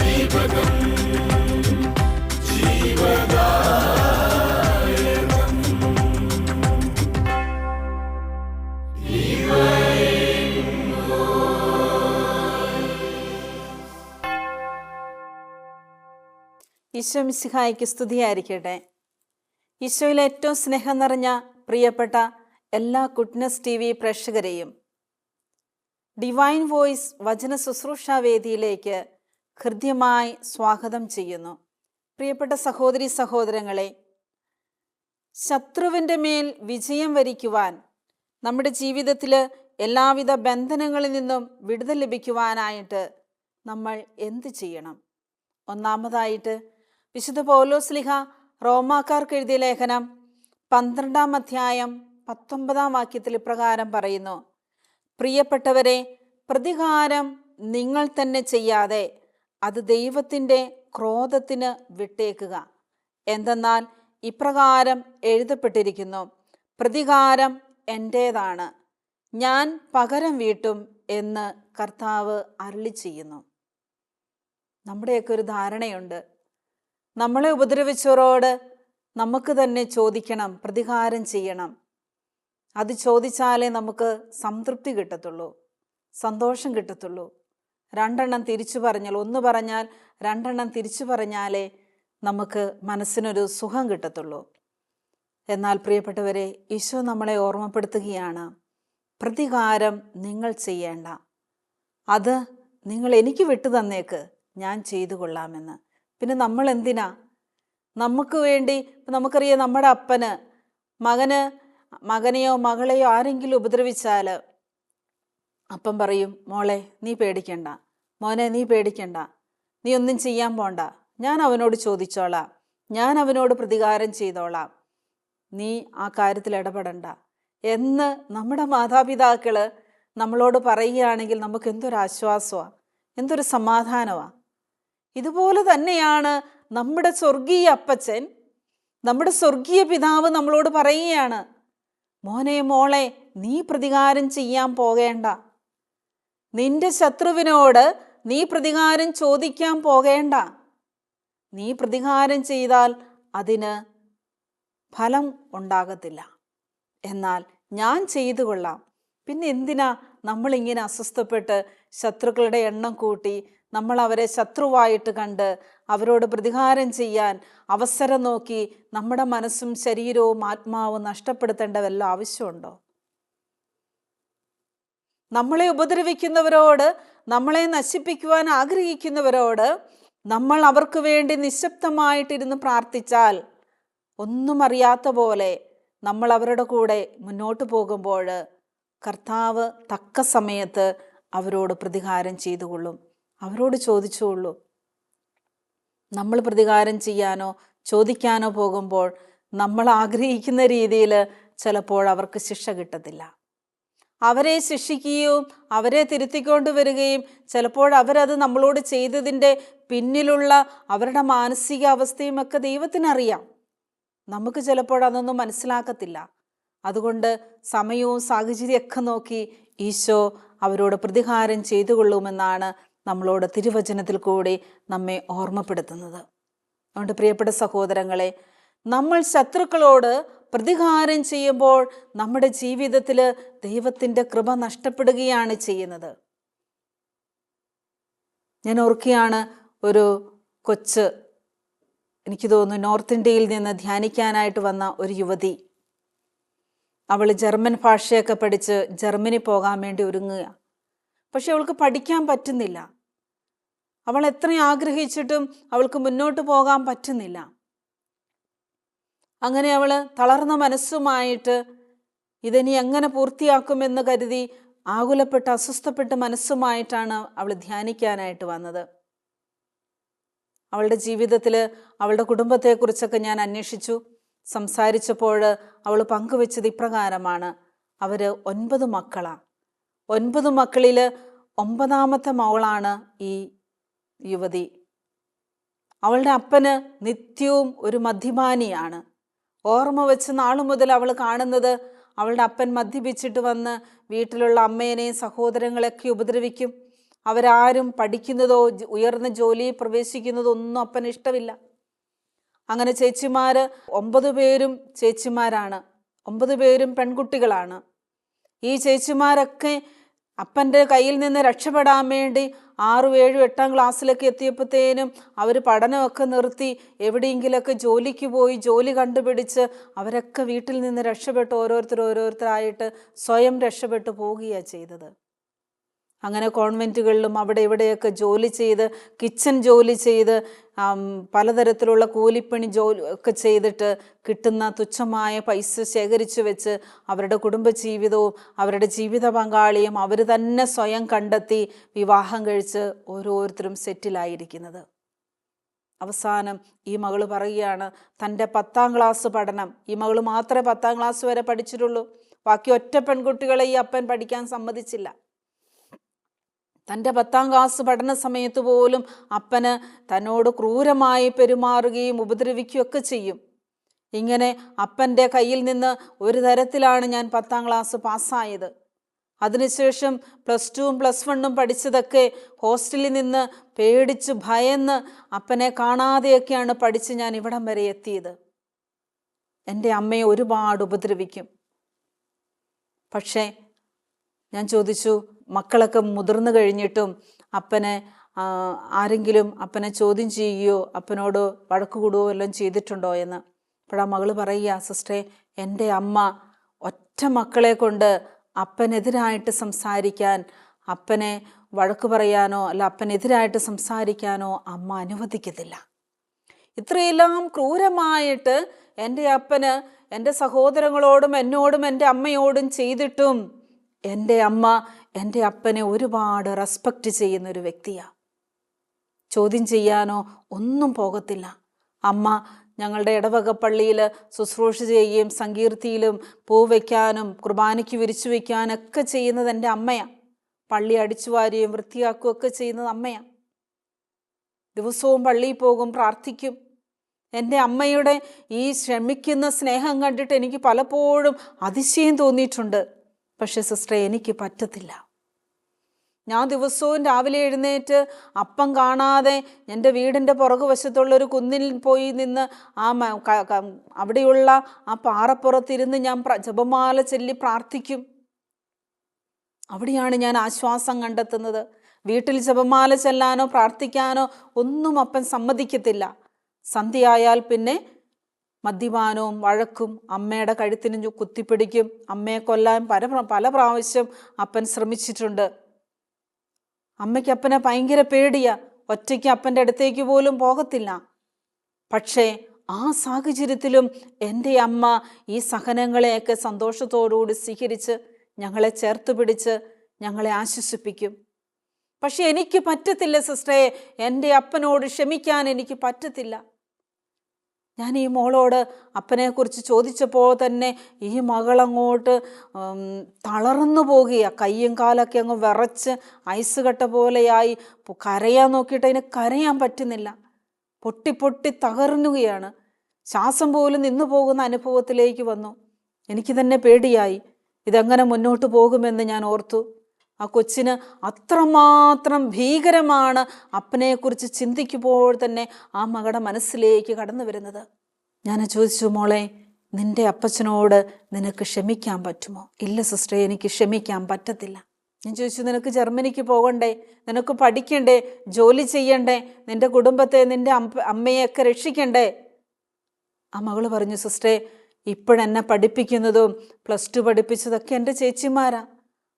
ദീപകം ജീവദാ ഈശോ മിശിഹായ്ക്ക് സ്തുതിയായിരിക്കട്ടെ. ഈശോയിൽ ഏറ്റവും സ്നേഹം നിറഞ്ഞ പ്രിയപ്പെട്ട എല്ലാ ഗുഡ്നസ് ടി വി പ്രേക്ഷകരെയും. ഡിവൈൻ വോയിസ് വചന ശുശ്രൂഷ വേദിയിലേക്ക് ഹൃദ്യമായി സ്വാഗതം ചെയ്യുന്നു. പ്രിയപ്പെട്ട സഹോദരി സഹോദരങ്ങളെ ശത്രുവിന്റെ മേൽ വിജയം വരിക്കുവാൻ നമ്മുടെ ജീവിതത്തിൽ എല്ലാവിധ ബന്ധനങ്ങളിൽ നിന്നും വിടുതൽ ലഭിക്കുവാനായിട്ട് നമ്മൾ എന്ത് ചെയ്യണം? ഒന്നാമതായിട്ട് വിശുദ്ധ പൗലോസ്ലിഹ റോമാക്കാർക്ക് എഴുതിയ ലേഖനം പന്ത്രണ്ടാം അധ്യായം പത്തൊമ്പതാം വാക്യത്തിൽ ഇപ്രകാരം പറയുന്നു. പ്രിയപ്പെട്ടവരെ പ്രതികാരം നിങ്ങൾ തന്നെ ചെയ്യാതെ അത് ദൈവത്തിന്റെ ക്രോധത്തിന് വിട്ടേക്കുക. എന്തെന്നാൽ ഇപ്രകാരം എഴുതപ്പെട്ടിരിക്കുന്നു പ്രതികാരം എന്റേതാണ്. ഞാൻ പകരം വീട്ടും എന്ന് കർത്താവ് അരളി ചെയ്യുന്നു നമ്മുടെയൊക്കെ ഒരു ധാരണയുണ്ട്. നമ്മളെ ഉപദ്രവിച്ചവരോട് നമുക്ക് തന്നെ ചോദിക്കണം പ്രതികാരം ചെയ്യണം. അത് ചോദിച്ചാലേ നമുക്ക് സംതൃപ്തി കിട്ടത്തുള്ളൂ സന്തോഷം കിട്ടത്തുള്ളൂ. രണ്ടെണ്ണം തിരിച്ചു പറഞ്ഞാൽ ഒന്ന് പറഞ്ഞാൽ രണ്ടെണ്ണം തിരിച്ചു പറഞ്ഞാലേ നമുക്ക് മനസ്സിനൊരു സുഖം കിട്ടത്തുള്ളൂ. എന്നാൽ പ്രിയപ്പെട്ടവരെ ഈശോ നമ്മളെ ഓർമ്മപ്പെടുത്തുകയാണ് പ്രതികാരം നിങ്ങൾ ചെയ്യേണ്ട. അത് നിങ്ങൾ എനിക്ക് വിട്ടു തന്നേക്ക് ഞാൻ ചെയ്തു കൊള്ളാമെന്ന്. പിന്നെ നമ്മൾ എന്തിനാ? നമുക്ക് വേണ്ടി നമുക്കറിയാം നമ്മുടെ അപ്പന് മകന് മകനെയോ മകളെയോ ആരെങ്കിലും ഉപദ്രവിച്ചാൽ അപ്പം പറയും മോളെ നീ പേടിക്കണ്ട. മോനെ നീ പേടിക്കണ്ട. നീ ഒന്നും ചെയ്യാൻ പോണ്ട. ഞാൻ അവനോട് ചോദിച്ചോളാം. ഞാൻ അവനോട് പ്രതികാരം ചെയ്തോളാം. നീ ആ കാര്യത്തിൽ ഇടപെടണ്ട. എന്ന് നമ്മുടെ മാതാപിതാക്കൾ നമ്മളോട് പറയുകയാണെങ്കിൽ നമുക്ക് എന്തൊരു ആശ്വാസമാണ് എന്തൊരു സമാധാനമാണ് ഇതുപോലെ തന്നെയാണ് നമ്മുടെ സ്വർഗീയ അപ്പച്ചൻ നമ്മുടെ സ്വർഗീയ പിതാവ് നമ്മളോട് പറയുകയാണ് മോനെ മോളെ നീ പ്രതികാരം ചെയ്യാൻ പോകേണ്ട. നിന്റെ ശത്രുവിനോട് നീ പ്രതികാരം ചോദിക്കാൻ പോകേണ്ട. നീ പ്രതികാരം ചെയ്താൽ അതിന് ഫലം ഉണ്ടാകത്തില്ല. എന്നാൽ ഞാൻ ചെയ്തു കൊള്ളാം. പിന്നെ എന്തിനാ നമ്മളിങ്ങനെ അസ്വസ്ഥപ്പെട്ട് ശത്രുക്കളുടെ എണ്ണം കൂട്ടി നമ്മൾ അവരെ ശത്രുവായിട്ട് കണ്ട് അവരോട് പ്രതികാരം ചെയ്യാൻ അവസരം നോക്കി നമ്മുടെ മനസ്സും ശരീരവും ആത്മാവും നഷ്ടപ്പെടുത്തേണ്ട വല്ല ആവശ്യമുണ്ടോ? നമ്മളെ ഉപദ്രവിക്കുന്നവരോട് നമ്മളെ നശിപ്പിക്കുവാൻ ആഗ്രഹിക്കുന്നവരോട് നമ്മൾ അവർക്ക് വേണ്ടി നിശബ്ദമായിട്ടിരുന്ന് പ്രാർത്ഥിച്ചാൽ ഒന്നും അറിയാത്ത പോലെ നമ്മൾ അവരുടെ കൂടെ മുന്നോട്ട് പോകുമ്പോൾ കർത്താവ് തക്ക സമയത്ത് അവരോട് പ്രതികാരം ചെയ്തുകൊള്ളും. അവരോട് ചോദിച്ചുകൊള്ളൂ. നമ്മൾ പ്രതികാരം ചെയ്യാനോ ചോദിക്കാനോ പോകുമ്പോൾ നമ്മൾ ആഗ്രഹിക്കുന്ന രീതിയിൽ ചിലപ്പോൾ അവർക്ക് ശിക്ഷ കിട്ടത്തില്ല. അവരെ ശിക്ഷിക്കുകയും അവരെ തിരുത്തിക്കൊണ്ട് വരികയും ചിലപ്പോൾ അവരത് നമ്മളോട് ചെയ്തതിന്റെ പിന്നിലുള്ള അവരുടെ മാനസികാവസ്ഥയും ഒക്കെ ദൈവത്തിനറിയാം. നമുക്ക് ചിലപ്പോൾ അതൊന്നും മനസ്സിലാക്കത്തില്ല. അതുകൊണ്ട് സമയവും സാഹചര്യമൊക്കെ നോക്കി ഈശോ അവരോട് പ്രതികാരം ചെയ്തു കൊള്ളുമെന്നാണ് നമ്മളോട് തിരുവചനത്തിൽ കൂടി നമ്മെ ഓർമ്മപ്പെടുത്തുന്നത്. അതുകൊണ്ട് പ്രിയപ്പെട്ട സഹോദരങ്ങളെ നമ്മൾ ശത്രുക്കളോട് പ്രതികാരം ചെയ്യുമ്പോൾ നമ്മുടെ ജീവിതത്തിൽ ദൈവത്തിന്റെ കൃപ നഷ്ടപ്പെടുകയാണ് ചെയ്യുന്നത്. ഞാൻ ഓർക്കുകയാണ് ഒരു കൊച്ച് എനിക്ക് തോന്നുന്നു നോർത്ത് ഇന്ത്യയിൽ നിന്ന് ധ്യാനിക്കാനായിട്ട് വന്ന ഒരു യുവതി. അവൾ ജർമ്മൻ ഭാഷയൊക്കെ പഠിച്ച് ജർമ്മനി പോകാൻ വേണ്ടി ഒരുങ്ങുക. പക്ഷെ അവൾക്ക് പഠിക്കാൻ പറ്റുന്നില്ല. അവൾ എത്ര ആഗ്രഹിച്ചിട്ടും അവൾക്ക് മുന്നോട്ട് പോകാൻ പറ്റുന്നില്ല. അങ്ങനെ അവൾ തളർന്ന മനസ്സുമായിട്ട് ഇതിനി എങ്ങനെ പൂർത്തിയാക്കുമെന്ന് കരുതി ആകുലപ്പെട്ട് അസ്വസ്ഥപ്പെട്ട് മനസ്സുമായിട്ടാണ് അവൾ ധ്യാനിക്കാനായിട്ട് വന്നത്. അവളുടെ ജീവിതത്തിൽ അവളുടെ കുടുംബത്തെക്കുറിച്ചൊക്കെ ഞാൻ അന്വേഷിച്ചു. സംസാരിച്ചപ്പോൾ അവൾ പങ്കുവെച്ചത് ഇപ്രകാരമാണ്. അവർ ഒൻപത് മക്കളാണ് ഒൻപത് മക്കളിൽ ഒമ്പതാമത്തെ മകളാണ് ഈ യുവതി. അവളുടെ അപ്പന് നിത്യവും ഒരു മദ്യപാനിയാണ്. ഓർമ്മ വെച്ച് നാളു മുതൽ അവൾ കാണുന്നത് അവളുടെ അപ്പൻ മദ്യപിച്ചിട്ട് വന്ന് വീട്ടിലുള്ള അമ്മേനെയും സഹോദരങ്ങളെയൊക്കെ ഉപദ്രവിക്കും. അവരാരും പഠിക്കുന്നതോ ഉയർന്ന ജോലിയിൽ പ്രവേശിക്കുന്നതോ ഒന്നും അപ്പന് ഇഷ്ടമില്ല. അങ്ങനെ ചേച്ചിമാർ ഒമ്പത് പേരും ചേച്ചിമാരാണ്. ഒമ്പത് പേരും പെൺകുട്ടികളാണ്. ഈ ചേച്ചിമാരൊക്കെ അപ്പന്റെ കയ്യിൽ നിന്ന് രക്ഷപ്പെടാൻ വേണ്ടി ആറും ഏഴും എട്ടാം ക്ലാസ്സിലൊക്കെ എത്തിയപ്പോഴത്തേനും അവർ പഠനമൊക്കെ നിർത്തി എവിടെയെങ്കിലൊക്കെ ജോലിക്ക് പോയി ജോലി കണ്ടുപിടിച്ച് അവരൊക്കെ വീട്ടിൽ നിന്ന് രക്ഷപ്പെട്ട് ഓരോരുത്തർ ഓരോരുത്തരായിട്ട് സ്വയം രക്ഷപ്പെട്ടു പോവുകയാണ് ചെയ്തത്. അങ്ങനെ കോൺവെന്റുകളിലും അവിടെ ഇവിടെയൊക്കെ ജോലി ചെയ്ത് കിച്ചൺ ജോലി ചെയ്ത് പലതരത്തിലുള്ള കൂലിപ്പണി ജോലി ഒക്കെ ചെയ്തിട്ട് കിട്ടുന്ന തുച്ഛമായ പൈസ ശേഖരിച്ചു വെച്ച് അവരുടെ കുടുംബജീവിതവും അവരുടെ ജീവിത പങ്കാളിയും അവർ തന്നെ സ്വയം കണ്ടെത്തി വിവാഹം കഴിച്ച് ഓരോരുത്തരും സെറ്റിലായിരിക്കുന്നത്. അവസാനം ഈ മകൾ പറയുകയാണ് തന്റെ പത്താം ക്ലാസ് പഠനം. ഈ മകൾ മാത്രമേ പത്താം ക്ലാസ് വരെ പഠിച്ചിട്ടുള്ളൂ. ബാക്കി ഒറ്റ പെൺകുട്ടികളെ ഈ അപ്പൻ പഠിക്കാൻ സമ്മതിച്ചില്ല. തന്റെ പത്താം ക്ലാസ് പഠന സമയത്ത് പോലും അപ്പന് തന്നോട് ക്രൂരമായി പെരുമാറുകയും ഉപദ്രവിക്കുകയൊക്കെ ചെയ്യും. ഇങ്ങനെ അപ്പന്റെ കയ്യിൽ നിന്ന് ഒരു തരത്തിലാണ് ഞാൻ പത്താം ക്ലാസ് പാസ്സായത്. അതിനുശേഷം പ്ലസ് ടുവും പ്ലസ് വണ്ണും പഠിച്ചതൊക്കെ ഹോസ്റ്റലിൽ നിന്ന് പേടിച്ച് ഭയന്ന് അപ്പനെ കാണാതെയൊക്കെയാണ് പഠിച്ച് ഞാൻ ഇവിടം വരെ എത്തിയത്. എന്റെ അമ്മയെ ഒരുപാട് ഉപദ്രവിക്കും. പക്ഷേ ഞാൻ ചോദിച്ചു മക്കളൊക്കെ മുതിർന്നു കഴിഞ്ഞിട്ടും അപ്പനെ ആരെങ്കിലും അപ്പനെ ചോദ്യം ചെയ്യുകയോ അപ്പനോട് വഴക്ക് കൂടുകയോ എല്ലാം ചെയ്തിട്ടുണ്ടോ എന്ന്. അപ്പോഴാ മകൾ പറയുക സിസ്റ്ററെ എന്റെ അമ്മ ഒറ്റ മക്കളെ കൊണ്ട് അപ്പനെതിരായിട്ട് സംസാരിക്കാൻ അപ്പനെ വഴക്ക് പറയാനോ അല്ല അപ്പനെതിരായിട്ട് സംസാരിക്കാനോ അമ്മ അനുവദിക്കത്തില്ല. ഇത്രയെല്ലാം ക്രൂരമായിട്ട് എന്റെ അപ്പന് എന്റെ സഹോദരങ്ങളോടും എന്നോടും എന്റെ അമ്മയോടും ചെയ്തിട്ടും എന്റെ അമ്മ എന്റെ അപ്പനെ ഒരുപാട് റെസ്പെക്റ്റ് ചെയ്യുന്ന ഒരു വ്യക്തിയാണ് ചോദ്യം ചെയ്യാനോ ഒന്നും പോകത്തില്ല. അമ്മ ഞങ്ങളുടെ ഇടവക പള്ളിയിൽ ശുശ്രൂഷ ചെയ്യുകയും സങ്കീർത്തിയിലും പൂ വയ്ക്കാനും കുർബാനയ്ക്ക് വിരിച്ചു വയ്ക്കാനൊക്കെ ചെയ്യുന്നത് എന്റെ അമ്മയാണ് പള്ളി അടിച്ചു വാരുകയും വൃത്തിയാക്കുകയും ഒക്കെ ചെയ്യുന്നത് അമ്മയാണ് ദിവസവും പള്ളിയിൽ പോകും പ്രാർത്ഥിക്കും. എന്റെ അമ്മയുടെ ഈ ശ്രമിക്കുന്ന സ്നേഹം കണ്ടിട്ട് എനിക്ക് പലപ്പോഴും അതിശയം തോന്നിയിട്ടുണ്ട്. പക്ഷെ സിസ്റ്ററെ എനിക്ക് പറ്റത്തില്ല. ഞാൻ ദിവസവും രാവിലെ എഴുന്നേറ്റ് അപ്പം കാണാതെ എന്റെ വീടിന്റെ പുറകു വശത്തുള്ളൊരു കുന്നിൽ പോയി നിന്ന് ആ അവിടെയുള്ള ആ പാറപ്പുറത്തിരുന്ന് ഞാൻ ജപമാല ചൊല്ലി പ്രാർത്ഥിക്കും. അവിടെയാണ് ഞാൻ ആശ്വാസം കണ്ടെത്തുന്നത്. വീട്ടിൽ ജപമാല ചെല്ലാനോ പ്രാർത്ഥിക്കാനോ ഒന്നും അപ്പൻ സമ്മതിക്കത്തില്ല. സന്ധ്യയായാൽ പിന്നെ മദ്യപാനവും വഴക്കും അമ്മയുടെ കഴുത്തിന് കുത്തിപ്പിടിക്കും. അമ്മയെ കൊല്ലാൻ പല പല പ്രാവശ്യം അപ്പൻ ശ്രമിച്ചിട്ടുണ്ട്. അമ്മയ്ക്ക് അപ്പനെ ഭയങ്കര പേടിയാ. ഒറ്റയ്ക്ക് അപ്പന്റെ അടുത്തേക്ക് പോലും പോകത്തില്ല. പക്ഷേ ആ സാഹചര്യത്തിലും എന്റെ അമ്മ ഈ സഹനങ്ങളെയൊക്കെ സന്തോഷത്തോടുകൂടി സ്വീകരിച്ച് ഞങ്ങളെ ചേർത്ത് പിടിച്ച് ഞങ്ങളെ ആശ്വസിപ്പിക്കും. പക്ഷെ എനിക്ക് പറ്റത്തില്ല സിസ്റ്ററെ. എന്റെ അപ്പനോട് ക്ഷമിക്കാൻ എനിക്ക് പറ്റത്തില്ല. ഞാൻ ഈ മോളോട് അപ്പനെക്കുറിച്ച് ചോദിച്ചപ്പോൾ തന്നെ ഈ മകളങ്ങോട്ട് തളർന്നു പോകുകയാണ് കയ്യും കാലൊക്കെ അങ്ങ് വിറച്ച് ഐസ് കട്ട പോലെയായി. കരയാൻ നോക്കിയിട്ട് അതിന് കരയാൻ പറ്റുന്നില്ല. പൊട്ടി പൊട്ടി തകർന്നുകയാണ്. ശ്വാസം പോലും നിന്നു പോകുന്ന അനുഭവത്തിലേക്ക് വന്നു. എനിക്ക് തന്നെ പേടിയായി. ഇതെങ്ങനെ മുന്നോട്ട് പോകുമെന്ന് ഞാൻ ഓർത്തു. ആ കൊച്ചിന് അത്രമാത്രം ഭീകരമാണ് അപ്പനെക്കുറിച്ച് ചിന്തിക്കുമ്പോൾ തന്നെ ആ മകളുടെ മനസ്സിലേക്ക് കടന്നു വരുന്നത്. ഞാൻ ചോദിച്ചു മോളെ നിന്റെ അപ്പച്ചനോട് നിനക്ക് ക്ഷമിക്കാൻ പറ്റുമോ? ഇല്ല സിസ്റ്ററെ എനിക്ക് ക്ഷമിക്കാൻ പറ്റത്തില്ല. ഞാൻ ചോദിച്ചു നിനക്ക് ജർമ്മനിക്ക് പോകണ്ടേ? നിനക്ക് പഠിക്കണ്ടേ? ജോലി ചെയ്യണ്ടേ? നിന്റെ കുടുംബത്തെ നിന്റെ അമ്മയെയൊക്കെ രക്ഷിക്കണ്ടേ? ആ മകൾ പറഞ്ഞു സിസ്റ്ററെ ഇപ്പോഴെന്നെ പഠിപ്പിക്കുന്നതും പ്ലസ് ടു പഠിപ്പിച്ചതൊക്കെ എന്റെ ചേച്ചിമാരാ.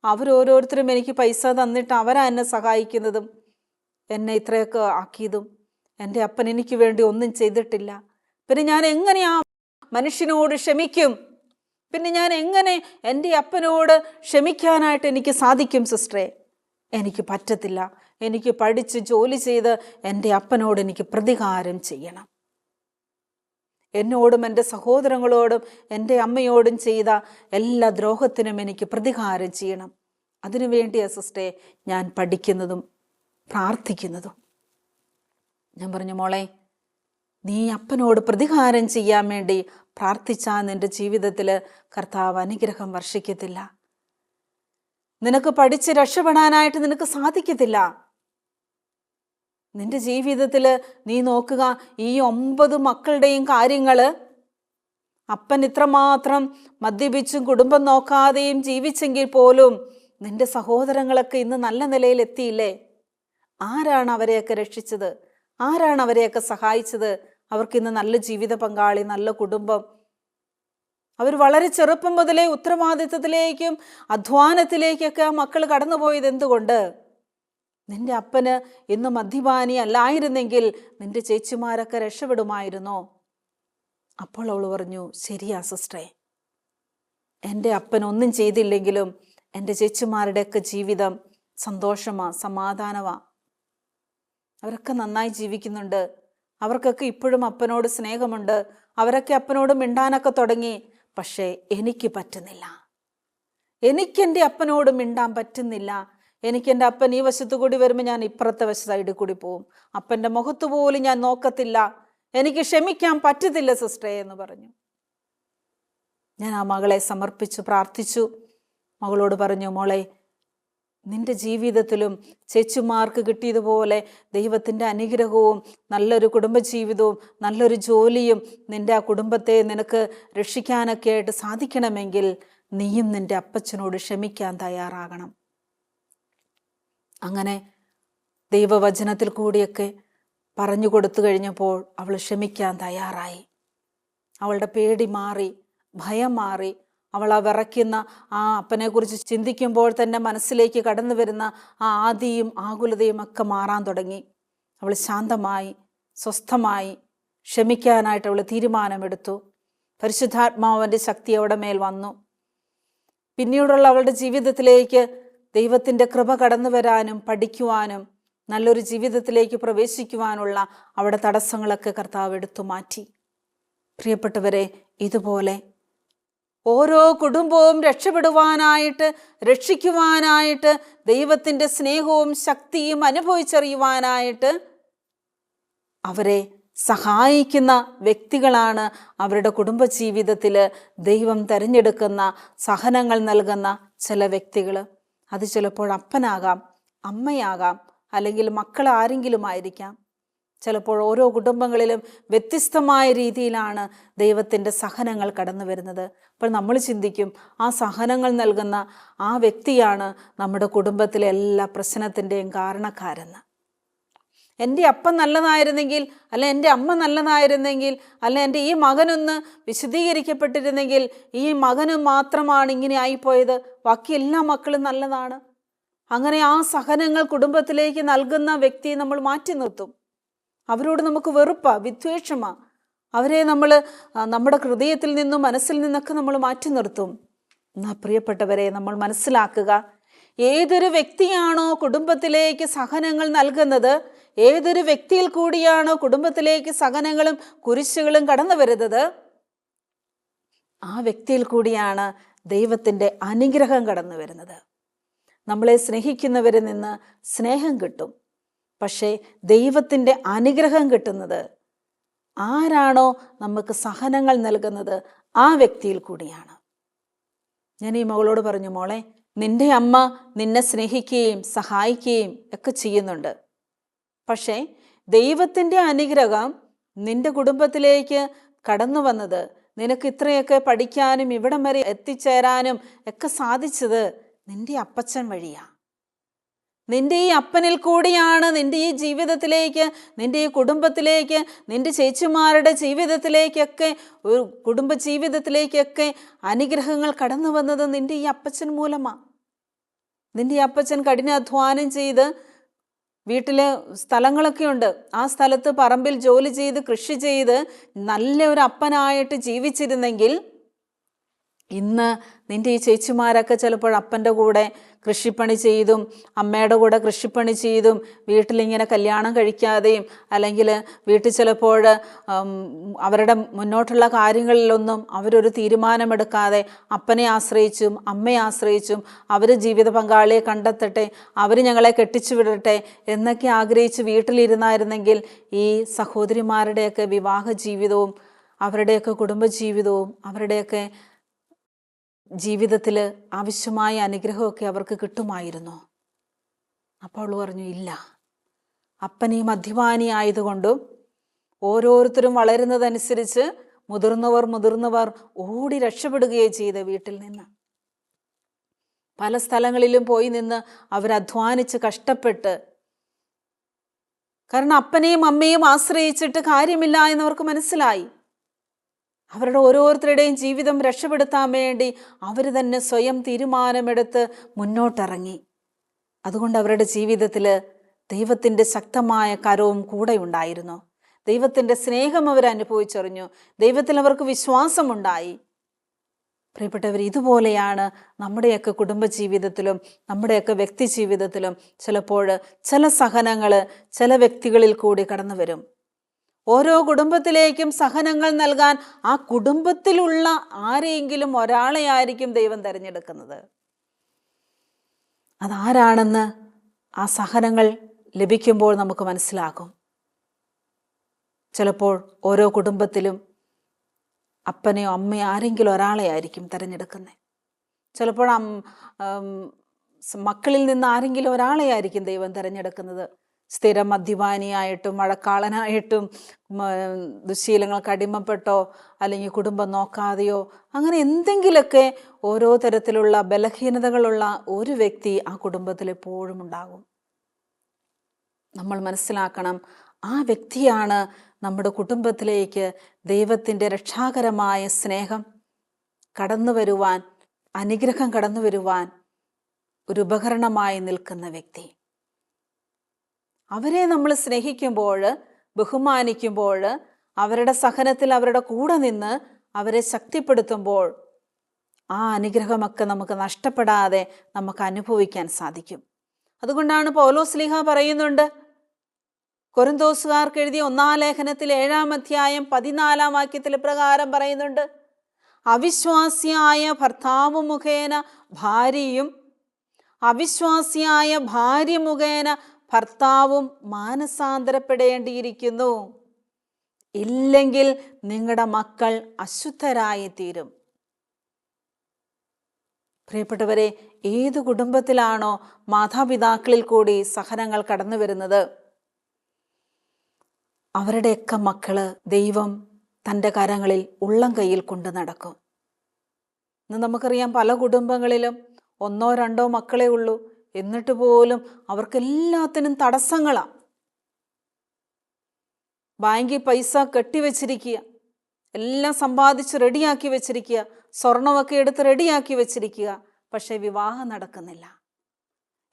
അവരോരോരുത്തരും എനിക്ക് പൈസ തന്നിട്ട് അവരാ എന്നെ സഹായിക്കുന്നതും എന്നെ ഇത്രയൊക്കെ ആക്കിയതും. എന്റെ അപ്പൻ എനിക്ക് വേണ്ടി ഒന്നും ചെയ്തിട്ടില്ല. പിന്നെ ഞാൻ എങ്ങനെയാ മനുഷ്യനോട് ക്ഷമിക്കും? പിന്നെ ഞാൻ എങ്ങനെ എന്റെ അപ്പനോട് ക്ഷമിക്കാനായിട്ട് എനിക്ക് സാധിക്കും സിസ്റ്ററെ? എനിക്ക് പറ്റത്തില്ല. എനിക്ക് പഠിച്ച് ജോലി ചെയ്ത് എന്റെ അപ്പനോട് എനിക്ക് പ്രതികാരം ചെയ്യണം. എന്നോടും എന്റെ സഹോദരങ്ങളോടും എന്റെ അമ്മയോടും ചെയ്ത എല്ലാ ദ്രോഹത്തിനും എനിക്ക് പ്രതികാരം ചെയ്യണം. അതിനു വേണ്ടി സിസ്റ്ററെ ഞാൻ പഠിക്കുന്നതും പ്രാർത്ഥിക്കുന്നതും. ഞാൻ പറഞ്ഞു മോളെ നീ അപ്പനോട് പ്രതികാരം ചെയ്യാൻ വേണ്ടി പ്രാർത്ഥിച്ചാൽ നിന്റെ ജീവിതത്തിൽ കർത്താവ് അനുഗ്രഹം വർഷിക്കത്തില്ല. നിനക്ക് പഠിച്ച് രക്ഷപ്പെടാനായിട്ട് നിനക്ക് സാധിക്കത്തില്ല. നിന്റെ ജീവിതത്തിൽ നീ നോക്കുക ഈ ഒമ്പത് മക്കളുടെയും കാര്യങ്ങൾ അപ്പൻ ഇത്രമാത്രം മദ്യപിച്ചും കുടുംബം നോക്കാതെയും ജീവിച്ചെങ്കിൽ പോലും നിന്റെ സഹോദരങ്ങളൊക്കെ ഇന്ന് നല്ല നിലയിൽ എത്തിയില്ലേ? ആരാണ് അവരെയൊക്കെ രക്ഷിച്ചത്? ആരാണ് അവരെയൊക്കെ സഹായിച്ചത്? അവർക്ക് ഇന്ന് നല്ല ജീവിത പങ്കാളി നല്ല കുടുംബം. അവർ വളരെ ചെറുപ്പം മുതലേ ഉത്തരവാദിത്വത്തിലേക്കും അധ്വാനത്തിലേക്കൊക്കെ ആ മക്കൾ കടന്നുപോയത് എന്തുകൊണ്ട് നിന്റെ അപ്പന് ഇന്ന് മദ്യപാനി അല്ലായിരുന്നെങ്കിൽ നിന്റെ ചേച്ചിമാരൊക്കെ രക്ഷപ്പെടുമായിരുന്നോ? അപ്പോൾ അവൾ പറഞ്ഞു ശരിയാ സിസ്റ്ററെ. എന്റെ അപ്പൻ ഒന്നും ചെയ്തില്ലെങ്കിലും എന്റെ ചേച്ചിമാരുടെയൊക്കെ ജീവിതം സന്തോഷമാ സമാധാനമാ. അവരൊക്കെ നന്നായി ജീവിക്കുന്നുണ്ട്. അവർക്കൊക്കെ ഇപ്പോഴും അപ്പനോട് സ്നേഹമുണ്ട്. അവരൊക്കെ അപ്പനോട് മിണ്ടാനൊക്കെ തുടങ്ങി. പക്ഷേ എനിക്ക് പറ്റുന്നില്ല. എനിക്കെന്റെ അപ്പനോട് മിണ്ടാൻ പറ്റുന്നില്ല. എനിക്ക് എന്റെ അപ്പൻ ഈ വശത്തു കൂടി വരുമ്പോൾ ഞാൻ ഇപ്പുറത്തെ വശ സൈഡിൽ കൂടി പോവും. അപ്പന്റെ മുഖത്ത് പോലും ഞാൻ നോക്കത്തില്ല. എനിക്ക് ക്ഷമിക്കാൻ പറ്റത്തില്ല സിസ്റ്ററെ എന്ന് പറഞ്ഞു. ഞാൻ ആ മകളെ സമർപ്പിച്ചു പ്രാർത്ഥിച്ചു. മകളോട് പറഞ്ഞു മോളെ നിന്റെ ജീവിതത്തിലും ചേച്ചിമാർക്ക് കിട്ടിയതുപോലെ ദൈവത്തിന്റെ അനുഗ്രഹവും നല്ലൊരു കുടുംബജീവിതവും നല്ലൊരു ജോലിയും നിന്റെ ആ കുടുംബത്തെ നിനക്ക് രക്ഷിക്കാനൊക്കെ ആയിട്ട് സാധിക്കണമെങ്കിൽ നീയും നിന്റെ അപ്പച്ചനോട് ക്ഷമിക്കാൻ തയ്യാറാകണം. അങ്ങനെ ദൈവവചനത്തിൽ കൂടിയൊക്കെ പറഞ്ഞു കൊടുത്തു കഴിഞ്ഞപ്പോൾ അവൾ ക്ഷമിക്കാൻ തയ്യാറായി. അവളുടെ പേടി മാറി ഭയം മാറി. അവൾ ആ വിറയ്ക്കുന്ന ആ അപ്പനെക്കുറിച്ച് ചിന്തിക്കുമ്പോൾ തന്നെ മനസ്സിലേക്ക് കടന്നു വരുന്ന ആ ആദിയും ആകുലതയും ഒക്കെ മാറാൻ തുടങ്ങി. അവൾ ശാന്തമായി സ്വസ്ഥമായി ക്ഷമിക്കാനായിട്ട് അവൾ തീരുമാനമെടുത്തു. പരിശുദ്ധാത്മാവിന്റെ ശക്തി അവിടെ മേൽ വന്നു. പിന്നീടുള്ള അവളുടെ ജീവിതത്തിലേക്ക് ദൈവത്തിന്റെ കൃപ കടന്നു വരാനും പഠിക്കുവാനും നല്ലൊരു ജീവിതത്തിലേക്ക് പ്രവേശിക്കുവാനുള്ള അവിടെ തടസ്സങ്ങളൊക്കെ കർത്താവ് എടുത്തു മാറ്റി. പ്രിയപ്പെട്ടവരെ ഇതുപോലെ ഓരോ കുടുംബവും രക്ഷപ്പെടുവാനായിട്ട് രക്ഷിക്കുവാനായിട്ട് ദൈവത്തിന്റെ സ്നേഹവും ശക്തിയും അനുഭവിച്ചറിയുവാനായിട്ട് അവരെ സഹായിക്കുന്ന വ്യക്തികളാണ് അവരുടെ കുടുംബജീവിതത്തിൽ ദൈവം തിരഞ്ഞെടുക്കുന്ന സഹനങ്ങൾ നൽകുന്ന ചില വ്യക്തികൾ അത് ചിലപ്പോൾ അപ്പനാകാം അമ്മയാകാം അല്ലെങ്കിൽ മക്കൾ ആരെങ്കിലും ആയിരിക്കാം ചിലപ്പോൾ ഓരോ കുടുംബങ്ങളിലും വ്യത്യസ്തമായ രീതിയിലാണ് ദൈവത്തിന്റെ സഹനങ്ങൾ കടന്നു വരുന്നത്. അപ്പോൾ നമ്മൾ ചിന്തിക്കും ആ സഹനങ്ങൾ നൽകുന്ന ആ വ്യക്തിയാണ് നമ്മുടെ കുടുംബത്തിലെ എല്ലാ പ്രശ്നത്തിന്റെയും കാരണക്കാരെന്ന്. എന്റെ അപ്പൻ നല്ലതായിരുന്നെങ്കിൽ അല്ല എന്റെ അമ്മ നല്ലതായിരുന്നെങ്കിൽ അല്ല എന്റെ ഈ മകനൊന്ന് വിശദീകരിക്കപ്പെട്ടിരുന്നെങ്കിൽ ഈ മകന് മാത്രമാണ് ഇങ്ങനെ ആയിപ്പോയത്. ബാക്കി എല്ലാ മക്കളും നല്ലതാണ്. അങ്ങനെ ആ സഹനങ്ങൾ കുടുംബത്തിലേക്ക് നൽകുന്ന വ്യക്തിയെ നമ്മൾ മാറ്റി നിർത്തും. അവരോട് നമുക്ക് വെറുപ്പാ വിദ്വേഷമാ. അവരെ നമ്മൾ നമ്മുടെ ഹൃദയത്തിൽ നിന്നും മനസ്സിൽ നിന്നൊക്കെ നമ്മൾ മാറ്റി നിർത്തും. എന്നാ പ്രിയപ്പെട്ടവരെ നമ്മൾ മനസ്സിലാക്കുക ഏതൊരു വ്യക്തിയാണോ കുടുംബത്തിലേക്ക് സഹനങ്ങൾ നൽകുന്നത് ഏതൊരു വ്യക്തിയിൽ കൂടിയാണോ കുടുംബത്തിലേക്ക് സഹനങ്ങളും കുരിശുകളും കടന്നു വരുന്നത് ആ വ്യക്തിയിൽ കൂടിയാണ് ദൈവത്തിന്റെ അനുഗ്രഹം കടന്നു വരുന്നത്. നമ്മളെ സ്നേഹിക്കുന്നവരിൽ നിന്ന് സ്നേഹം കിട്ടും. പക്ഷേ ദൈവത്തിന്റെ അനുഗ്രഹം കിട്ടുന്നത് ആരാണോ നമുക്ക് സഹനങ്ങൾ നൽകുന്നത് ആ വ്യക്തിയിൽ കൂടിയാണ്. ഞാൻ ഈ മകളോട് പറഞ്ഞു മോളെ നിന്റെ അമ്മ നിന്നെ സ്നേഹിക്കുകയും സഹായിക്കുകയും ഒക്കെ ചെയ്യുന്നുണ്ട്. പക്ഷേ ദൈവത്തിന്റെ അനുഗ്രഹം നിന്റെ കുടുംബത്തിലേക്ക് കടന്നു വന്നത് നിനക്ക് ഇത്രയൊക്കെ പഠിക്കാനും ഇവിടം വരെ എത്തിച്ചേരാനും ഒക്കെ സാധിച്ചത് നിന്റെ അപ്പച്ചൻ വഴിയാ. നിന്റെ ഈ അപ്പനിൽ കൂടിയാണ് നിന്റെ ഈ ജീവിതത്തിലേക്ക് നിന്റെ ഈ കുടുംബത്തിലേക്ക് നിന്റെ ചേച്ചിമാരുടെ ജീവിതത്തിലേക്കൊക്കെ ഒരു കുടുംബ ജീവിതത്തിലേക്കൊക്കെ അനുഗ്രഹങ്ങൾ കടന്നു വന്നത് നിന്റെ ഈ അപ്പച്ചൻ മൂലമാണ് നിന്റെ ഈ അപ്പച്ചൻ കഠിനാധ്വാനം ചെയ്ത് വീട്ടിൽ സ്ഥലങ്ങളൊക്കെ ഉണ്ട്. ആ സ്ഥലത്ത് പറമ്പിൽ ജോലി ചെയ്ത് കൃഷി ചെയ്ത് നല്ല ഒരു അപ്പനായിട്ട് ജീവിച്ചിരുന്നെങ്കിൽ ഇന്ന് നിന്റെ ഈ ചേച്ചിമാരൊക്കെ ചിലപ്പോൾ അപ്പന്റെ കൂടെ കൃഷിപ്പണി ചെയ്തും അമ്മയുടെ കൂടെ കൃഷിപ്പണി ചെയ്തും വീട്ടിലിങ്ങനെ കല്യാണം കഴിക്കാതെയും അല്ലെങ്കിൽ വീട്ടിൽ ചിലപ്പോൾ അവരുടെ മുന്നോട്ടുള്ള കാര്യങ്ങളിലൊന്നും അവരൊരു തീരുമാനമെടുക്കാതെ അപ്പനെ ആശ്രയിച്ചും അമ്മയെ ആശ്രയിച്ചും അവർ ജീവിത പങ്കാളിയെ കണ്ടെത്തട്ടെ അവർ ഞങ്ങളെ കെട്ടിച്ചു വിടട്ടെ എന്നൊക്കെ ആഗ്രഹിച്ച് വീട്ടിലിരുന്നായിരുന്നെങ്കിൽ ഈ സഹോദരിമാരുടെയൊക്കെ വിവാഹ ജീവിതവും അവരുടെയൊക്കെ കുടുംബജീവിതവും അവരുടെയൊക്കെ ജീവിതത്തിൽ ആവശ്യമായ അനുഗ്രഹമൊക്കെ അവർക്ക് കിട്ടുമായിരുന്നു. അപ്പോൾ പറഞ്ഞു ഇല്ല. അപ്പനീ മദ്യപാനി ആയതുകൊണ്ടും ഓരോരുത്തരും വളരുന്നതനുസരിച്ച് മുതിർന്നവർ മുതിർന്നവർ ഓടി രക്ഷപ്പെടുകയേ ചെയ്ത് വീട്ടിൽ നിന്ന്. പല സ്ഥലങ്ങളിലും പോയി നിന്ന് അവരധ്വാനിച്ച് കഷ്ടപ്പെട്ട് കാരണം അപ്പനെയും അമ്മയും ആശ്രയിച്ചിട്ട് കാര്യമില്ല എന്നവർക്ക് മനസ്സിലായി. അവരുടെ ഓരോരുത്തരുടെയും ജീവിതം രക്ഷപ്പെടുത്താൻ വേണ്ടി അവർ തന്നെ സ്വയം തീരുമാനമെടുത്ത് മുന്നോട്ടിറങ്ങി. അതുകൊണ്ട് അവരുടെ ജീവിതത്തിൽ ദൈവത്തിന്റെ ശക്തമായ കരവും കൂടെ ഉണ്ടായിരുന്നു. ദൈവത്തിന്റെ സ്നേഹം അവർ അനുഭവിച്ചറിഞ്ഞു. ദൈവത്തിൽ അവർക്ക് വിശ്വാസമുണ്ടായി. പ്രിയപ്പെട്ടവർ ഇതുപോലെയാണ് നമ്മുടെയൊക്കെ കുടുംബജീവിതത്തിലും നമ്മുടെയൊക്കെ വ്യക്തി ജീവിതത്തിലും ചിലപ്പോൾ ചില സഹനങ്ങൾ ചില വ്യക്തികളിൽ കൂടി കടന്നു വരും ഓരോ കുടുംബത്തിലേക്കും സഹനങ്ങൾ നൽകാൻ ആ കുടുംബത്തിലുള്ള ആരെയെങ്കിലും ഒരാളെ ആയിരിക്കും ദൈവം തിരഞ്ഞെടുക്കുന്നത്. അതാരാണെന്ന് ആ സഹനങ്ങൾ ലഭിക്കുമ്പോൾ നമുക്ക് മനസ്സിലാകും. ചിലപ്പോൾ ഓരോ കുടുംബത്തിലും അപ്പനെയോ അമ്മയോ ആരെങ്കിലും ഒരാളെ ആയിരിക്കും തിരഞ്ഞെടുക്കുന്നത്. ചിലപ്പോൾ മക്കളിൽ നിന്ന് ആരെങ്കിലും ഒരാളെ ആയിരിക്കും ദൈവം തിരഞ്ഞെടുക്കുന്നത്. സ്ഥിരം മദ്യപാനിയായിട്ടും മഴക്കാളനായിട്ടും ദുശീലങ്ങൾക്ക് അടിമപ്പെട്ടോ അല്ലെങ്കിൽ കുടുംബം നോക്കാതെയോ അങ്ങനെ എന്തെങ്കിലുമൊക്കെ ഓരോ തരത്തിലുള്ള ബലഹീനതകളുള്ള ഒരു വ്യക്തി ആ കുടുംബത്തിൽ എപ്പോഴും ഉണ്ടാകും. നമ്മൾ മനസ്സിലാക്കണം ആ വ്യക്തിയാണ് നമ്മുടെ കുടുംബത്തിലേക്ക് ദൈവത്തിന്റെ രക്ഷാകരമായ സ്നേഹം കടന്നു വരുവാൻ അനുഗ്രഹം കടന്നു വരുവാൻ ഒരു ഉപകരണമായി നിൽക്കുന്ന വ്യക്തി. അവരെ നമ്മൾ സ്നേഹിക്കുമ്പോൾ ബഹുമാനിക്കുമ്പോൾ അവരുടെ സഹനത്തിൽ അവരുടെ കൂടെ നിന്ന് അവരെ ശക്തിപ്പെടുത്തുമ്പോൾ ആ അനുഗ്രഹമൊക്കെ നമുക്ക് നഷ്ടപ്പെടാതെ നമുക്ക് അനുഭവിക്കാൻ സാധിക്കും. അതുകൊണ്ടാണ് പൗലോസ്ലിഹ പറയുന്നുണ്ട് കൊരന്തോസുകാർക്ക് എഴുതിയ ഒന്നാം ലേഖനത്തിൽ ഏഴാം അധ്യായം പതിനാലാം വാക്യത്തിൽ പ്രകാരം പറയുന്നുണ്ട് അവിശ്വാസിയായ ഭർത്താവ് മുഖേന ഭാര്യയും അവിശ്വാസിയായ ഭാര്യ മുഖേന ഭർത്താവും മാനസാന്തരപ്പെടേണ്ടിയിരിക്കുന്നു. ഇല്ലെങ്കിൽ നിങ്ങളുടെ മക്കൾ അശുദ്ധരായി തീരും പ്രിയപ്പെട്ടവരെ ഏത് കുടുംബത്തിലാണോ മാതാപിതാക്കളിൽ കൂടി സഹനങ്ങൾ കടന്നു വരുന്നത്? അവരുടെയൊക്കെ മക്കൾ ദൈവം തന്റെ കരങ്ങളിൽ ഉള്ളം കയ്യിൽ കൊണ്ട് നടക്കും. ഇന്ന് നമുക്കറിയാം പല കുടുംബങ്ങളിലും ഒന്നോ രണ്ടോ മക്കളേ ഉള്ളൂ. എന്നിട്ട് പോലും അവർക്കെല്ലാത്തിനും തടസ്സങ്ങളാണ് ബാങ്കിൽ പൈസ കെട്ടിവെച്ചിരിക്കുക എല്ലാം സമ്പാദിച്ച് റെഡിയാക്കി വെച്ചിരിക്കുക സ്വർണമൊക്കെ എടുത്ത് റെഡിയാക്കി വെച്ചിരിക്കുക പക്ഷേ വിവാഹം നടക്കുന്നില്ല.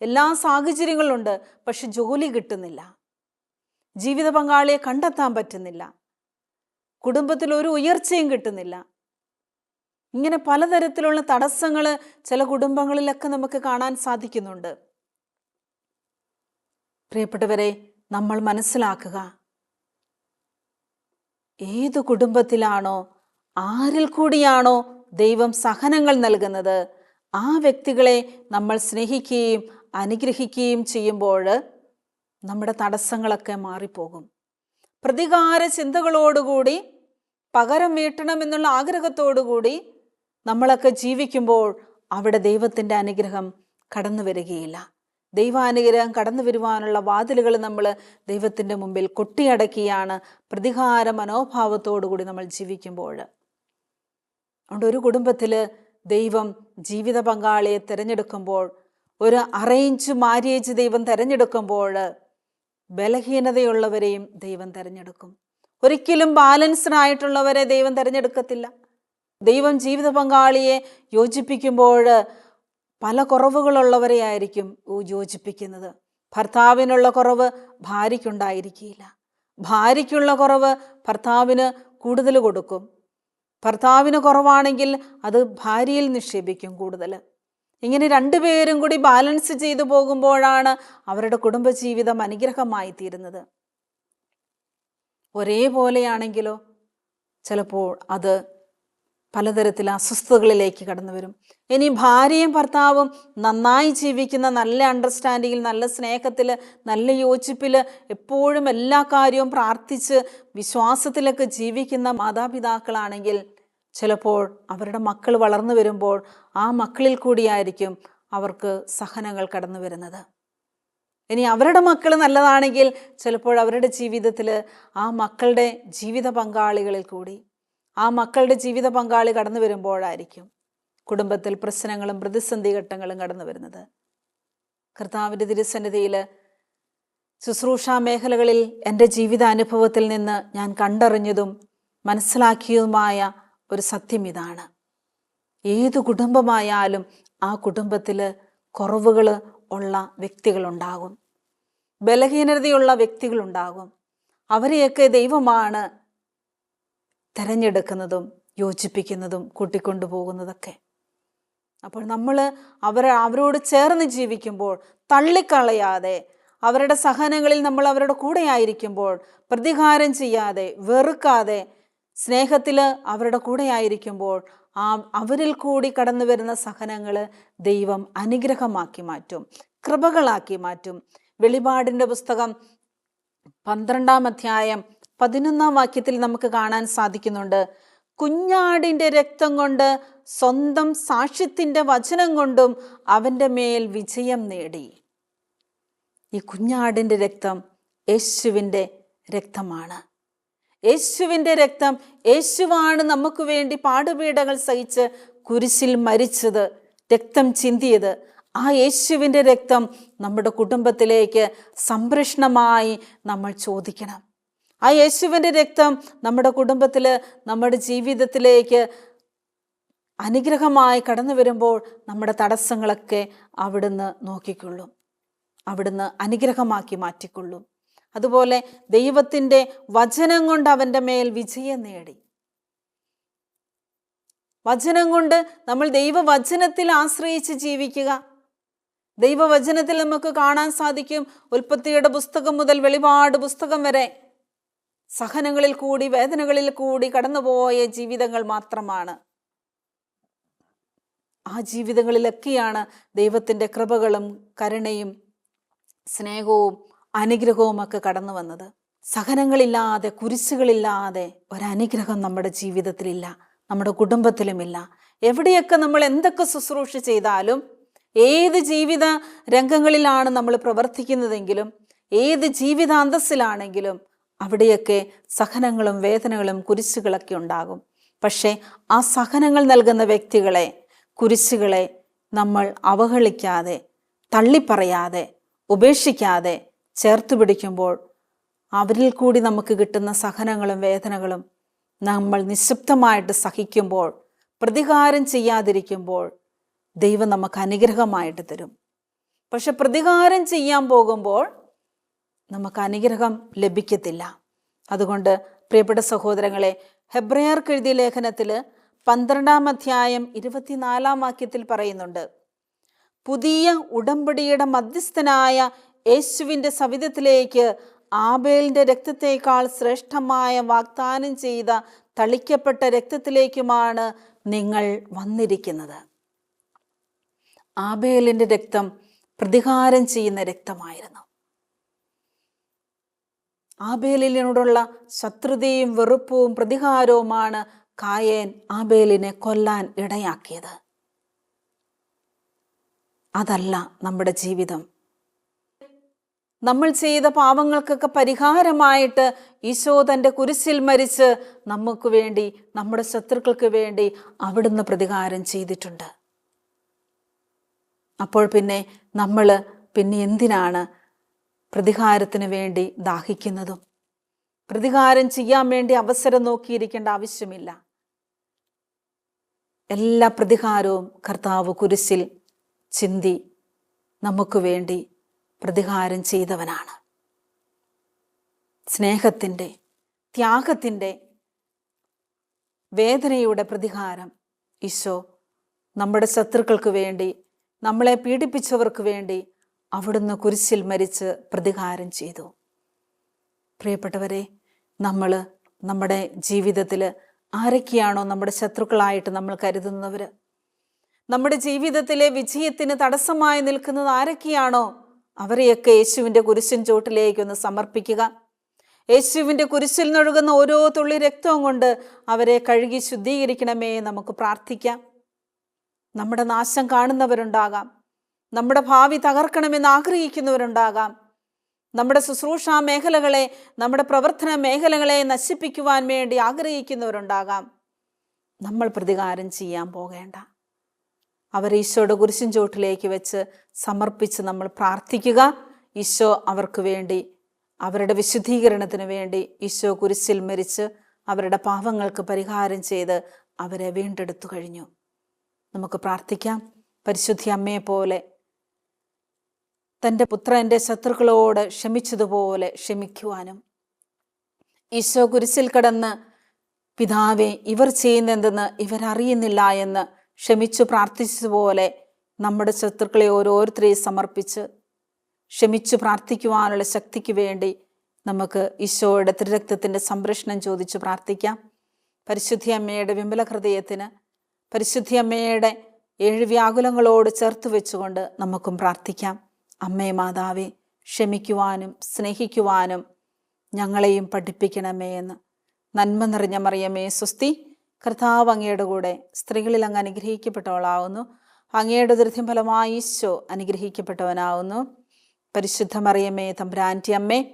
എല്ലാ സാഹചര്യങ്ങളുണ്ട് പക്ഷെ ജോലി കിട്ടുന്നില്ല. ജീവിത പങ്കാളിയെ കണ്ടെത്താൻ പറ്റുന്നില്ല. കുടുംബത്തിൽ ഒരു ഉയർച്ചയും കിട്ടുന്നില്ല. ഇങ്ങനെ പലതരത്തിലുള്ള തടസ്സങ്ങൾ ചില കുടുംബങ്ങളിലൊക്കെ നമുക്ക് കാണാൻ സാധിക്കുന്നുണ്ട്. പ്രിയപ്പെട്ടവരെ നമ്മൾ മനസ്സിലാക്കുക ഏത് കുടുംബത്തിലാണോ ആരിൽ കൂടിയാണോ ദൈവം സഹനങ്ങൾ നൽകുന്നത് ആ വ്യക്തികളെ നമ്മൾ സ്നേഹിക്കുകയും അനുഗ്രഹിക്കുകയും ചെയ്യുമ്പോൾ നമ്മുടെ തടസ്സങ്ങളൊക്കെ മാറിപ്പോകും. പ്രതികാര ചിന്തകളോടുകൂടി പകരം വീട്ടണമെന്നുള്ള ആഗ്രഹത്തോടുകൂടി നമ്മളൊക്കെ ജീവിക്കുമ്പോൾ അവിടെ ദൈവത്തിന്റെ അനുഗ്രഹം കടന്നു വരികയില്ല. ദൈവാനുഗ്രഹം കടന്നു വരുവാനുള്ള വാതിലുകൾ നമ്മൾ ദൈവത്തിന്റെ മുമ്പിൽ കൊട്ടിയടക്കിയാണ് പ്രതികാര മനോഭാവത്തോടുകൂടി നമ്മൾ ജീവിക്കുമ്പോൾ. അതുകൊണ്ട് ഒരു കുടുംബത്തിൽ ദൈവം ജീവിത പങ്കാളിയെ തിരഞ്ഞെടുക്കുമ്പോൾ ഒരു അറേഞ്ച് മാര്യേജ് ദൈവം തിരഞ്ഞെടുക്കുമ്പോൾ ബലഹീനതയുള്ളവരെയും ദൈവം തിരഞ്ഞെടുക്കും. ഒരിക്കലും ബാലൻസ്ഡ് ആയിട്ടുള്ളവരെ ദൈവം തിരഞ്ഞെടുക്കത്തില്ല. ദൈവം ജീവിത പങ്കാളിയെ യോജിപ്പിക്കുമ്പോൾ പല കുറവുകളുള്ളവരെ ആയിരിക്കും യോജിപ്പിക്കുന്നത്. ഭർത്താവിനുള്ള കുറവ് ഭാര്യയ്ക്കുണ്ടായിരിക്കില്ല. ഭാര്യയ്ക്കുള്ള കുറവ് ഭർത്താവിന് കൂടുതൽ കൊടുക്കും. ഭർത്താവിന് കുറവാണെങ്കിൽ അത് ഭാര്യയിൽ നിക്ഷേപിക്കും കൂടുതൽ. ഇങ്ങനെ രണ്ടുപേരും കൂടി ബാലൻസ് ചെയ്തു പോകുമ്പോഴാണ് അവരുടെ കുടുംബജീവിതം അനുഗ്രഹമായി തീരുന്നത്. ഒരേപോലെയാണെങ്കിലോ? ചിലപ്പോൾ അത് പലതരത്തിൽ അസ്വസ്ഥതകളിലേക്ക് കടന്നു വരും. ഇനി ഭാര്യയും ഭർത്താവും നന്നായി ജീവിക്കുന്ന നല്ല അണ്ടർസ്റ്റാൻഡിങ്ങിൽ നല്ല സ്നേഹത്തിൽ നല്ല യോജിപ്പിൽ എപ്പോഴും എല്ലാ കാര്യവും പ്രാർത്ഥിച്ച് വിശ്വാസത്തിലൊക്കെ ജീവിക്കുന്ന മാതാപിതാക്കളാണെങ്കിൽ ചിലപ്പോൾ അവരുടെ മക്കൾ വളർന്നു വരുമ്പോൾ ആ മക്കളിൽ കൂടിയായിരിക്കും അവർക്ക് സഹനങ്ങൾ കടന്നു വരുന്നത്. ഇനി അവരുടെ മക്കൾ നല്ലതാണെങ്കിൽ ചിലപ്പോൾ അവരുടെ ജീവിതത്തിൽ ആ മക്കളുടെ ജീവിത പങ്കാളികളിൽ കൂടി ആ മക്കളുടെ ജീവിത പങ്കാളി കടന്നു വരുമ്പോഴായിരിക്കും കുടുംബത്തിൽ പ്രശ്നങ്ങളും പ്രതിസന്ധി ഘട്ടങ്ങളും കടന്നു വരുന്നത്. കർത്താവിന്റെ തിരുസന്നിധിയിൽ ശുശ്രൂഷാ മേഖലകളിൽ എന്റെ ജീവിതാനുഭവത്തിൽ നിന്ന് ഞാൻ കണ്ടറിഞ്ഞതും മനസ്സിലാക്കിയതുമായ ഒരു സത്യം ഇതാണ്. ഏത് കുടുംബമായാലും ആ കുടുംബത്തിൽ കുറവുകൾ ഉള്ള വ്യക്തികളുണ്ടാകും. ബലഹീനതയുള്ള വ്യക്തികളുണ്ടാകും. അവരെയൊക്കെ ദൈവമാണ് തിരഞ്ഞെടുക്കുന്നതും യോജിപ്പിക്കുന്നതും കൂട്ടിക്കൊണ്ടുപോകുന്നതൊക്കെ. അപ്പോൾ നമ്മൾ അവർ അവരോട് ചേർന്ന് ജീവിക്കുമ്പോൾ തള്ളിക്കളയാതെ അവരുടെ സഹനങ്ങളിൽ നമ്മൾ അവരുടെ കൂടെ ആയിരിക്കുമ്പോൾ പ്രതികാരം ചെയ്യാതെ വെറുക്കാതെ സ്നേഹത്തിൽ അവരുടെ കൂടെ ആയിരിക്കുമ്പോൾ ആ അവരിൽ കൂടി കടന്നു വരുന്ന സഹനങ്ങൾ ദൈവം അനുഗ്രഹമാക്കി മാറ്റും കൃപകളാക്കി മാറ്റും. വെളിപാടിന്റെ പുസ്തകം പന്ത്രണ്ടാം അധ്യായം പതിനൊന്നാം വാക്യത്തിൽ നമുക്ക് കാണാൻ സാധിക്കുന്നുണ്ട്. കുഞ്ഞാടിന്റെ രക്തം കൊണ്ട് സ്വന്തം സാക്ഷ്യത്തിന്റെ വചനം കൊണ്ടും അവന്റെ മേൽ വിജയം നേടി. ഈ കുഞ്ഞാടിന്റെ രക്തം യേശുവിന്റെ രക്തമാണ്. യേശുവിന്റെ രക്തം യേശുവാണ് നമുക്ക് വേണ്ടി പാടുപീടകൾ സഹിച്ച് കുരിശിൽ മരിച്ചത് രക്തം ചിന്തിയത്. ആ യേശുവിന്റെ രക്തം നമ്മുടെ കുടുംബത്തിലേക്ക് സംരക്ഷണമായി നമ്മൾ ചോദിക്കണം. ആ യേശുവിന്റെ രക്തം നമ്മുടെ കുടുംബത്തിൽ നമ്മുടെ ജീവിതത്തിലേക്ക് അനുഗ്രഹമായി കടന്നു വരുമ്പോൾ നമ്മുടെ തടസ്സങ്ങളൊക്കെ അവിടുന്ന് നോക്കിക്കൊള്ളും. അവിടുന്ന് അനുഗ്രഹമാക്കി മാറ്റിക്കൊള്ളും. അതുപോലെ ദൈവത്തിന്റെ വചനം കൊണ്ട് അവന്റെ മേൽ വിജയം നേടി. വചനം കൊണ്ട് നമ്മൾ ദൈവവചനത്തിൽ ആശ്രയിച്ച് ജീവിക്കുക. ദൈവവചനത്തിൽ നമുക്ക് കാണാൻ സാധിക്കും. ഉൽപ്പത്തിയുടെ പുസ്തകം മുതൽ വെളിപാട് പുസ്തകം വരെ സഹനങ്ങളിൽ കൂടി വേദനകളിൽ കൂടി കടന്നുപോയ ജീവിതങ്ങൾ മാത്രമാണ്. ആ ജീവിതങ്ങളിലൊക്കെയാണ് ദൈവത്തിന്റെ കൃപകളും കരുണയും സ്നേഹവും അനുഗ്രഹവും ഒക്കെ കടന്നു വന്നത്. സഹനങ്ങളില്ലാതെ കുരിശുകളില്ലാതെ ഒരനുഗ്രഹം നമ്മുടെ ജീവിതത്തിലില്ല നമ്മുടെ കുടുംബത്തിലുമില്ല. എവിടെയൊക്കെ നമ്മൾ എന്തൊക്കെ ശുശ്രൂഷ ചെയ്താലും ഏത് ജീവിത രംഗങ്ങളിലാണ് നമ്മൾ പ്രവർത്തിക്കുന്നതെങ്കിലും ഏത് ജീവിതാന്തസ്സിലാണെങ്കിലും അവിടെയൊക്കെ സഹനങ്ങളും വേദനകളും കുരിശുകളൊക്കെ ഉണ്ടാകും. പക്ഷേ ആ സഹനങ്ങൾ നൽകുന്ന വ്യക്തികളെ കുരിശുകളെ നമ്മൾ അവഹേളിക്കാതെ തള്ളിപ്പറയാതെ ഉപേക്ഷിക്കാതെ ചേർത്ത് പിടിക്കുമ്പോൾ അവരിൽ കൂടി നമുക്ക് കിട്ടുന്ന സഹനങ്ങളും വേദനകളും നമ്മൾ നിശബ്ദമായിട്ട് സഹിക്കുമ്പോൾ പ്രതികാരം ചെയ്യാതിരിക്കുമ്പോൾ ദൈവം നമുക്ക് അനുഗ്രഹമായിട്ട് തരും. പക്ഷെ പ്രതികാരം ചെയ്യാൻ പോകുമ്പോൾ നമുക്ക് അനുഗ്രഹം ലഭിക്കത്തില്ല. അതുകൊണ്ട് പ്രിയപ്പെട്ട സഹോദരങ്ങളെ ഹെബ്രയർക്ക് എഴുതിയ ലേഖനത്തിൽ പന്ത്രണ്ടാം അധ്യായം ഇരുപത്തിനാലാം വാക്യത്തിൽ പറയുന്നുണ്ട് പുതിയ ഉടമ്പടിയുടെ മധ്യസ്ഥനായ യേശുവിന്റെ സവിധത്തിലേക്ക് ആബേലിന്റെ രക്തത്തേക്കാൾ ശ്രേഷ്ഠമായ വാഗ്ദാനം ചെയ്ത തളിക്കപ്പെട്ട രക്തത്തിലേക്കുമാണ് നിങ്ങൾ വന്നിരിക്കുന്നത്. ആബേലിന്റെ രക്തം പ്രതികാരം ചെയ്യുന്ന രക്തമായിരുന്നു. ആബേലിനോടുള്ള ശത്രുതയും വെറുപ്പും പ്രതികാരവുമാണ് കായേൻ ആബേലിനെ കൊല്ലാൻ ഇടയാക്കിയത്. അതല്ല നമ്മുടെ ജീവിതം. നമ്മൾ ചെയ്ത പാവങ്ങൾക്കൊക്കെ പരിഹാരമായിട്ട് ഈശോ തന്റെ കുരിശിൽ മരിച്ച് നമുക്ക് വേണ്ടി നമ്മുടെ ശത്രുക്കൾക്ക് വേണ്ടി അവിടുന്ന് പ്രതികാരം ചെയ്തിട്ടുണ്ട്. അപ്പോൾ പിന്നെ നമ്മൾ പിന്നെ എന്തിനാണ് പ്രതികാരത്തിന് വേണ്ടി ദാഹിക്കുന്നതും പ്രതികാരം ചെയ്യാൻ വേണ്ടി അവസരം നോക്കിയിരിക്കേണ്ട ആവശ്യമില്ല. എല്ലാ പ്രതികാരവും കർത്താവ് കുരിശിൽ ചിന്തി നമുക്ക് വേണ്ടി പ്രതികാരം ചെയ്തവനാണ്. സ്നേഹത്തിന്റെ ത്യാഗത്തിന്റെ വേദനയുടെ പ്രതികാരം ഈശോ നമ്മുടെ ശത്രുക്കൾക്ക് വേണ്ടി നമ്മളെ പീഡിപ്പിച്ചവർക്ക് വേണ്ടി അവിടുന്ന് കുരിശിൽ മരിച്ച് പ്രതികാരം ചെയ്തു. പ്രിയപ്പെട്ടവരെ നമ്മൾ നമ്മുടെ ജീവിതത്തിൽ ആരൊക്കെയാണോ നമ്മുടെ ശത്രുക്കളായിട്ട് നമ്മൾ കരുതുന്നവർ നമ്മുടെ ജീവിതത്തിലെ വിജയത്തിന് തടസ്സമായി നിൽക്കുന്നത് ആരൊക്കെയാണോ? അവരെയൊക്കെ യേശുവിന്റെ കുരിശിൻ ചോട്ടിലേക്കൊന്ന് സമർപ്പിക്കുക. യേശുവിന്റെ കുരിശിൽ നിന്നൊഴുകുന്ന ഓരോ തുള്ളി രക്തവും കൊണ്ട് അവരെ കഴുകി ശുദ്ധീകരിക്കണമേ നമുക്ക് പ്രാർത്ഥിക്കാം. നമ്മുടെ നാശം കാണുന്നവരുണ്ടാകാം. നമ്മുടെ ഭാവി തകർക്കണമെന്ന് ആഗ്രഹിക്കുന്നവരുണ്ടാകാം. നമ്മുടെ ശുശ്രൂഷാ മേഖലകളെ നമ്മുടെ പ്രവർത്തന മേഖലകളെ നശിപ്പിക്കുവാൻ വേണ്ടി ആഗ്രഹിക്കുന്നവരുണ്ടാകാം. നമ്മൾ പ്രതികാരം ചെയ്യാൻ പോകേണ്ട. അവർ ഈശോയുടെ കുരിശിൻ ചോട്ടിലേക്ക് വെച്ച് സമർപ്പിച്ച് നമ്മൾ പ്രാർത്ഥിക്കുക. ഈശോ അവർക്ക് വേണ്ടി അവരുടെ വിശുദ്ധീകരണത്തിന് വേണ്ടി ഈശോ കുരിശിൽ മരിച്ച് അവരുടെ പാപങ്ങൾക്ക് പരിഹാരം ചെയ്ത് അവരെ വീണ്ടെടുത്തു കഴിഞ്ഞു. നമുക്ക് പ്രാർത്ഥിക്കാം. പരിശുദ്ധി അമ്മയെ പോലെ തന്റെ പുത്രന്റെ ശത്രുക്കളോട് ക്ഷമിച്ചതുപോലെ ക്ഷമിക്കുവാനും. ഈശോ കുരിശിൽ കടന്ന് പിതാവെ ഇവർ ചെയ്യുന്നതെന്ന് ഇവരറിയുന്നില്ല എന്ന് ക്ഷമിച്ചു പ്രാർത്ഥിച്ചതുപോലെ നമ്മുടെ ശത്രുക്കളെ ഓരോരുത്തരെയും സമർപ്പിച്ച് ക്ഷമിച്ചു പ്രാർത്ഥിക്കുവാനുള്ള ശക്തിക്ക് വേണ്ടി നമുക്ക് ഈശോയുടെ ത്രിരക്തത്തിന്റെ സംരക്ഷണം ചോദിച്ച് പ്രാർത്ഥിക്കാം. പരിശുദ്ധി അമ്മയുടെ വിമല ഹൃദയത്തിന് പരിശുദ്ധി അമ്മയുടെ ഏഴ് വ്യാകുലങ്ങളോട് ചേർത്ത് വെച്ചുകൊണ്ട് നമുക്കും പ്രാർത്ഥിക്കാം. അമ്മേ മാതാവേ ക്ഷമിക്കുവാനും സ്നേഹിക്കുവാനും ഞങ്ങളെയും പഠിപ്പിക്കണമേ എന്ന്. നന്മ നിറഞ്ഞ മറിയമേ സ്വസ്തി കർത്താവ് അങ്ങയുടെ കൂടെ സ്ത്രീകളിൽ അങ്ങ് അനുഗ്രഹിക്കപ്പെട്ടവളാവുന്നു. അങ്ങയുടെ ദൃഢ്യം ഫലമായി ഈശോ അനുഗ്രഹിക്കപ്പെട്ടവനാവുന്നു. പരിശുദ്ധ മറിയമ്മേ തമ്പുരാന്റി അമ്മേ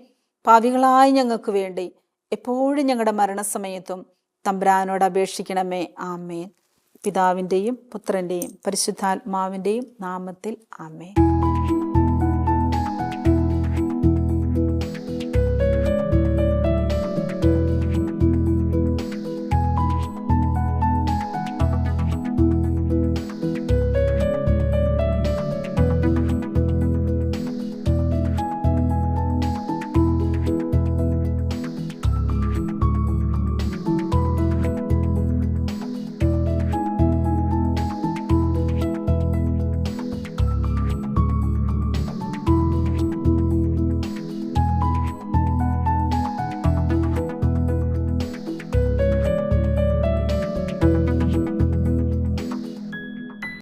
പാവികളായി ഞങ്ങൾക്ക് വേണ്ടി എപ്പോഴും ഞങ്ങളുടെ മരണസമയത്തും തമ്പുരാനോട് അപേക്ഷിക്കണമേ. ആമേൻ. പിതാവിന്റെയും പുത്രന്റെയും പരിശുദ്ധാത്മാവിന്റെയും നാമത്തിൽ ആമേൻ.